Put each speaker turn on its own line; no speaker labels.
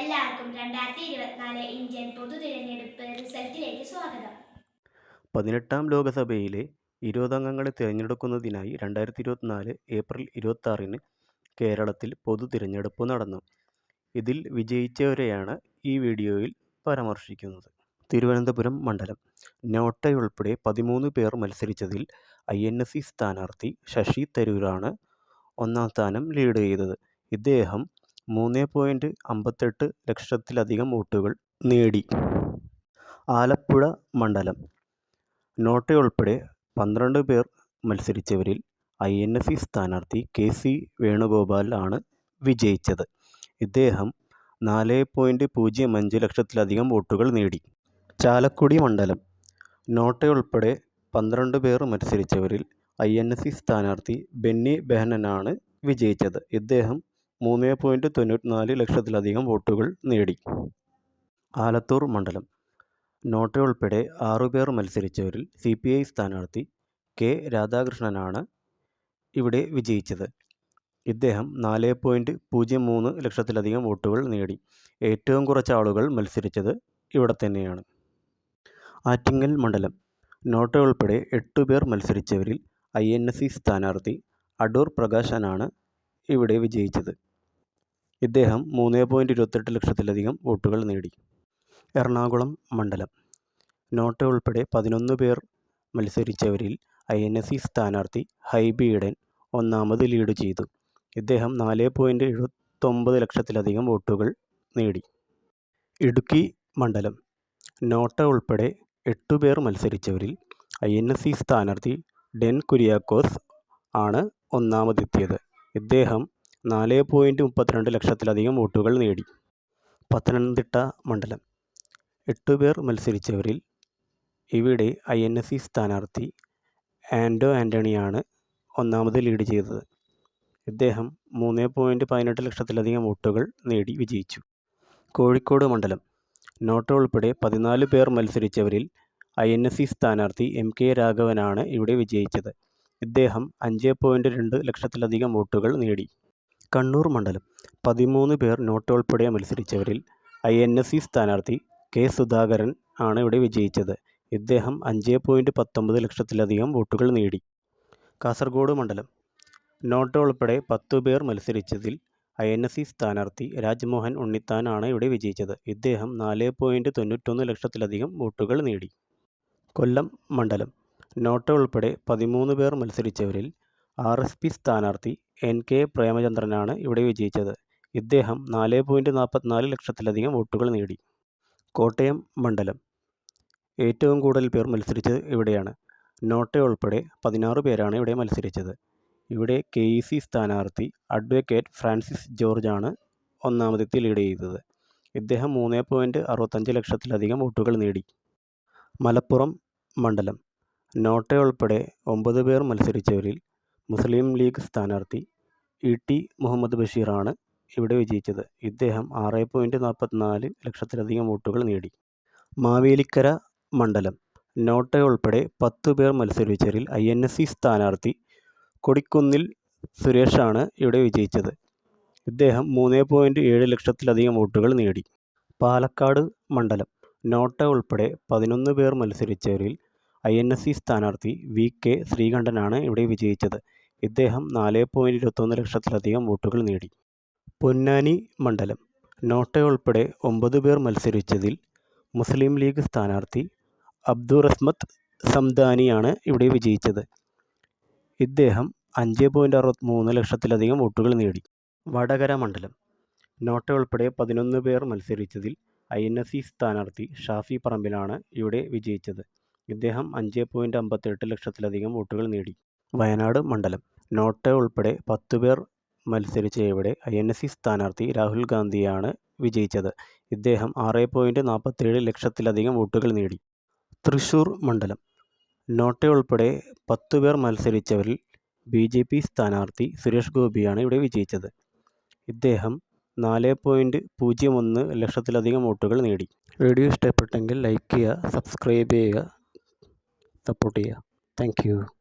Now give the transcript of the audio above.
എല്ലാവർക്കും രണ്ടായിരത്തി ഇരുപത്തിനാല് ഇന്ത്യൻ പൊതു തിരഞ്ഞെടുപ്പ് റിസൾട്ടിലേക്ക് സ്വാഗതം.
പതിനെട്ടാം ലോകസഭയിലെ ഇരുപതംഗങ്ങളെ തിരഞ്ഞെടുക്കുന്നതിനായി രണ്ടായിരത്തി ഇരുപത്തിനാല് ഏപ്രിൽ ഇരുപത്താറിന് കേരളത്തിൽ പൊതു തിരഞ്ഞെടുപ്പ് നടന്നു. ഇതിൽ വിജയിച്ചവരെയാണ് ഈ വീഡിയോയിൽ പരാമർശിക്കുന്നത്. തിരുവനന്തപുരം മണ്ഡലം. നോട്ടയുൾപ്പെടെ പതിമൂന്ന് പേർ മത്സരിച്ചതിൽ ഐ എൻ എസ് സി സ്ഥാനാർത്ഥി ശശി തരൂരാണ് ഒന്നാം സ്ഥാനം ലീഡ് ചെയ്തത്. ഇദ്ദേഹം മൂന്ന് പോയിന്റ് അമ്പത്തെട്ട് ലക്ഷത്തിലധികം വോട്ടുകൾ നേടി. ആലപ്പുഴ മണ്ഡലം. നോട്ടയുൾപ്പെടെ പന്ത്രണ്ട് പേർ മത്സരിച്ചവരിൽ ഐ എൻ എസ് സി സ്ഥാനാർത്ഥി കെ സി വേണുഗോപാൽ ആണ് വിജയിച്ചത്. ഇദ്ദേഹം നാല് പോയിന്റ് പൂജ്യം അഞ്ച് ലക്ഷത്തിലധികം വോട്ടുകൾ നേടി. ചാലക്കുടി മണ്ഡലം. നോട്ടയുൾപ്പെടെ പന്ത്രണ്ട് പേർ മത്സരിച്ചവരിൽ ഐ എൻ എസ് സി സ്ഥാനാർത്ഥി ബെന്നി ബെഹനനാണ് വിജയിച്ചത്. ഇദ്ദേഹം മൂന്ന് പോയിന്റ് തൊണ്ണൂറ്റിനാല് ലക്ഷത്തിലധികം വോട്ടുകൾ നേടി. ആലത്തൂർ മണ്ഡലം. നോട്ടയുൾപ്പെടെ ആറുപേർ മത്സരിച്ചവരിൽ സി പി ഐ സ്ഥാനാർത്ഥി കെ രാധാകൃഷ്ണനാണ് ഇവിടെ വിജയിച്ചത്. ഇദ്ദേഹം നാല് പോയിന്റ് പൂജ്യം മൂന്ന് ലക്ഷത്തിലധികം വോട്ടുകൾ നേടി. ഏറ്റവും കുറച്ച് ആളുകൾ മത്സരിച്ചത് ഇവിടെ തന്നെയാണ്. ആറ്റിങ്ങൽ മണ്ഡലം. നോട്ട ഉൾപ്പെടെ എട്ട് പേർ മത്സരിച്ചവരിൽ ഐ എൻ എസ് സി സ്ഥാനാർത്ഥി അടൂർ പ്രകാശനാണ് ഇവിടെ വിജയിച്ചത്. ഇദ്ദേഹം മൂന്ന് പോയിന്റ് ഇരുപത്തെട്ട് ലക്ഷത്തിലധികം വോട്ടുകൾ നേടി. എറണാകുളം മണ്ഡലം. നോട്ട ഉൾപ്പെടെ പതിനൊന്ന് പേർ മത്സരിച്ചവരിൽ ഐ എൻ എസ് സി സ്ഥാനാർത്ഥി ഹൈബി ഒന്നാമത് ലീഡ് ചെയ്തു. ഇദ്ദേഹം നാല് പോയിന്റ് എഴുപത്തൊമ്പത് ലക്ഷത്തിലധികം വോട്ടുകൾ നേടി. ഇടുക്കി മണ്ഡലം. നോട്ട ഉൾപ്പെടെ എട്ട് പേർ മത്സരിച്ചവരിൽ ഐ എൻ എസ് സി സ്ഥാനാർത്ഥി ഡെൻ കുര്യാക്കോസ് ആണ് ഒന്നാമതെത്തിയത്. ഇദ്ദേഹം നാല് പോയിന്റ് മുപ്പത്തിരണ്ട് ലക്ഷത്തിലധികം വോട്ടുകൾ നേടി. പത്തനംതിട്ട മണ്ഡലം. എട്ട് പേർ മത്സരിച്ചവരിൽ ഇവിടെ ഐ എൻ എസ് സി സ്ഥാനാർത്ഥി ആൻഡോ ആന്റണിയാണ് ഒന്നാമത് ലീഡ് ചെയ്തത്. ഇദ്ദേഹം മൂന്ന് പോയിന്റ് പതിനെട്ട് ലക്ഷത്തിലധികം വോട്ടുകൾ നേടി വിജയിച്ചു. കോഴിക്കോട് മണ്ഡലം. നോട്ട ഉൾപ്പെടെ പതിനാല് പേർ മത്സരിച്ചവരിൽ ഐ എൻ എസ് സി സ്ഥാനാർത്ഥി എം കെ രാഘവനാണ് ഇവിടെ വിജയിച്ചത്. ഇദ്ദേഹം അഞ്ച് പോയിന്റ് രണ്ട് ലക്ഷത്തിലധികം വോട്ടുകൾ നേടി. കണ്ണൂർ മണ്ഡലം. പതിമൂന്ന് പേർ നോട്ട് ഉൾപ്പെടെ മത്സരിച്ചവരിൽ ഐ എൻ എസ് സി സ്ഥാനാർത്ഥി കെ സുധാകരൻ ആണ് ഇവിടെ വിജയിച്ചത്. ഇദ്ദേഹം അഞ്ച് പോയിന്റ് പത്തൊമ്പത് ലക്ഷത്തിലധികം വോട്ടുകൾ നേടി. കാസർഗോഡ് മണ്ഡലം. നോട്ട് ഉൾപ്പെടെ പത്തു പേർ മത്സരിച്ചതിൽ ഐ എൻ എസ് സി സ്ഥാനാർത്ഥി രാജ്മോഹൻ ഉണ്ണിത്താനാണ് ഇവിടെ വിജയിച്ചത്. ഇദ്ദേഹം നാല് പോയിന്റ് തൊണ്ണൂറ്റൊന്ന് ലക്ഷത്തിലധികം വോട്ടുകൾ നേടി. കൊല്ലം മണ്ഡലം. നോട്ട് ഉൾപ്പെടെ പതിമൂന്ന് പേർ മത്സരിച്ചവരിൽ ആർ എസ് പി സ്ഥാനാർത്ഥി എൻ കെ പ്രേമചന്ദ്രനാണ് ഇവിടെ വിജയിച്ചത്. ഇദ്ദേഹം നാല് പോയിന്റ് നാൽപ്പത്തിനാല് ലക്ഷത്തിലധികം വോട്ടുകൾ നേടി. കോട്ടയം മണ്ഡലം. ഏറ്റവും കൂടുതൽ പേർ മത്സരിച്ചത് ഇവിടെയാണ്. നോട്ട ഉൾപ്പെടെ പതിനാറ് പേരാണ് ഇവിടെ മത്സരിച്ചത്. ഇവിടെ കെ ഇ സി സ്ഥാനാർത്ഥി അഡ്വക്കേറ്റ് ഫ്രാൻസിസ് ജോർജ് ആണ് ഒന്നാമതെത്തി ലീഡ് ചെയ്തത്. ഇദ്ദേഹം മൂന്ന് പോയിന്റ് അറുപത്തഞ്ച് ലക്ഷത്തിലധികം വോട്ടുകൾ നേടി. മലപ്പുറം മണ്ഡലം. നോട്ട ഉൾപ്പെടെ ഒമ്പത് പേർ മത്സരിച്ചവരിൽ മുസ്ലിം ലീഗ് സ്ഥാനാർത്ഥി ഇ ടി മുഹമ്മദ് ബഷീറാണ് ഇവിടെ വിജയിച്ചത്. ഇദ്ദേഹം ആറ് പോയിന്റ് നാൽപ്പത്തിനാല് ലക്ഷത്തിലധികം വോട്ടുകൾ നേടി. മാവേലിക്കര മണ്ഡലം. നോട്ട ഉൾപ്പെടെ പത്ത് പേർ മത്സരിച്ചതിൽ ഐ എൻ എസ് സി സ്ഥാനാർത്ഥി കൊടിക്കുന്നിൽ സുരേഷാണ് ഇവിടെ വിജയിച്ചത്. ഇദ്ദേഹം മൂന്ന് പോയിന്റ് ഏഴ് ലക്ഷത്തിലധികം വോട്ടുകൾ നേടി. പാലക്കാട് മണ്ഡലം. നോട്ട ഉൾപ്പെടെ പതിനൊന്ന് പേർ മത്സരിച്ചവരിൽ ഐ എൻ എസ് സി സ്ഥാനാർത്ഥി വി കെ ശ്രീകണ്ഠനാണ് ഇവിടെ വിജയിച്ചത്. ഇദ്ദേഹം നാല് പോയിന്റ് ഇരുപത്തൊന്ന് ലക്ഷത്തിലധികം വോട്ടുകൾ നേടി. പൊന്നാനി മണ്ഡലം നോട്ട ഉൾപ്പെടെ ഒമ്പത് പേർ മത്സരിച്ചതിൽ മുസ്ലിം ലീഗ് സ്ഥാനാർത്ഥി അബ്ദുറസ്മത്ത് സംദാനിയാണ് ഇവിടെ വിജയിച്ചത്. ഇദ്ദേഹം അഞ്ച് പോയിന്റ് അറുപത്തിമൂന്ന് ലക്ഷത്തിലധികം വോട്ടുകൾ നേടി. വടകര മണ്ഡലം നോട്ട ഉൾപ്പെടെ പതിനൊന്ന് പേർ മത്സരിച്ചതിൽ ഐ എൻ എസ് സി സ്ഥാനാർത്ഥി ഷാഫി പറമ്പിലാണ് ഇവിടെ വിജയിച്ചത്. ഇദ്ദേഹം അഞ്ച് പോയിന്റ് അമ്പത്തെട്ട് ലക്ഷത്തിലധികം വോട്ടുകൾ നേടി. വയനാട് മണ്ഡലം നോട്ട ഉൾപ്പെടെ പത്തുപേർ മത്സരിച്ച ഇവിടെ ഐ എൻ എസ് സി സ്ഥാനാർത്ഥി രാഹുൽ ഗാന്ധിയാണ് വിജയിച്ചത്. ഇദ്ദേഹം ആറ് പോയിന്റ് നാൽപ്പത്തേഴ് ലക്ഷത്തിലധികം വോട്ടുകൾ നേടി. തൃശൂർ മണ്ഡലം. നോട്ട ഉൾപ്പെടെ പത്തുപേർ മത്സരിച്ചവരിൽ ബി ജെ പി സ്ഥാനാർത്ഥി സുരേഷ് ഗോപിയാണ് ഇവിടെ വിജയിച്ചത്. ഇദ്ദേഹം നാല് പോയിന്റ് പൂജ്യം ഒന്ന് ലക്ഷത്തിലധികം വോട്ടുകൾ നേടി. വീഡിയോ ഇഷ്ടപ്പെട്ടെങ്കിൽ ലൈക്ക് ചെയ്യുക സബ്സ്ക്രൈബ് ചെയ്യുക സപ്പോർട്ട് ചെയ്യുക. താങ്ക്